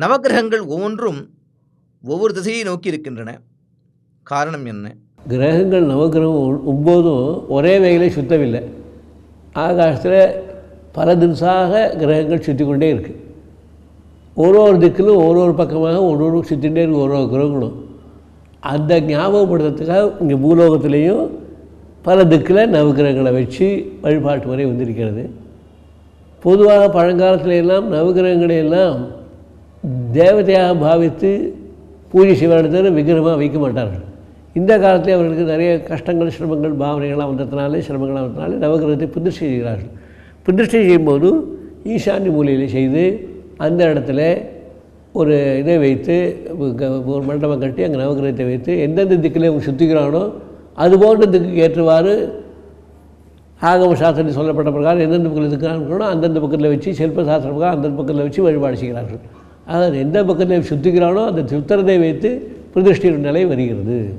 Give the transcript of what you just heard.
நவக்கிரகங்கள் ஒவ்வொன்றும் ஒவ்வொரு திசையை நோக்கி இருக்கின்றன. காரணம் என்ன? கிரகங்கள் நவகிரகம் ஒம்போதும் ஒரே வேலையை சுத்தவில்லை. ஆகாசத்தில் பல தினசாக கிரகங்கள் சுற்றி கொண்டே இருக்குது ஒரு ஒரு திக்கிலும் ஒரு ஒரு பக்கமாக ஒரு ஒரு சுற்றிகிட்டே இருக்குது ஒரு ஒரு கிரகங்களும். அந்த ஞாபகப்படுத்துறதுக்காக இங்கே பூலோகத்திலையும் பல திக்கில் நவகிரகங்களை வச்சு வழிபாட்டு முறை வந்திருக்கிறது. பொதுவாக பழங்காலத்துல எல்லாம் நவகிரகங்களை எல்லாம் தேவதையாக பாவித்து பூஜை செய்வதற்கு விக்கிரமாக வைக்க மாட்டார்கள். இந்த காலத்தில் அவர்களுக்கு நிறைய கஷ்டங்கள் சிரமங்கள் பாவனைகள்லாம் வந்ததுனாலே சிரமங்கள்லாம் வந்ததுனாலே நவகிரகத்தை பிரதிஷ்டை செய்கிறார்கள். பிரதிஷ்டை செய்யும்போது ஈசான்ய மூலையில் செய்து அந்த இடத்துல ஒரு இதை வைத்து க- ஒரு மண்டபம் கட்டி அங்கே நவகிரகத்தை வைத்து எந்தெந்த திக்கில் அவங்க சுற்றிக்கிறானோ அது போன்ற திக்கு ஏற்றுவாறு ஆகம சாஸ்திரத்தில் சொல்லப்பட்ட பிரகாரம் எந்தெந்த பக்கத்தில் இருக்கிறாங்களோ அந்தந்த பக்கத்தில் வச்சு சிற்ப சாஸ்திரம் அந்தந்த பக்கத்தில் வச்சு வழிபாடு செய்கிறார்கள். அதாவது எந்த பக்கத்தில் சுத்திக்கிறானோ அந்த சுத்திரத்தை வைத்து பிரதிஷ்டை நிலை வருகிறது.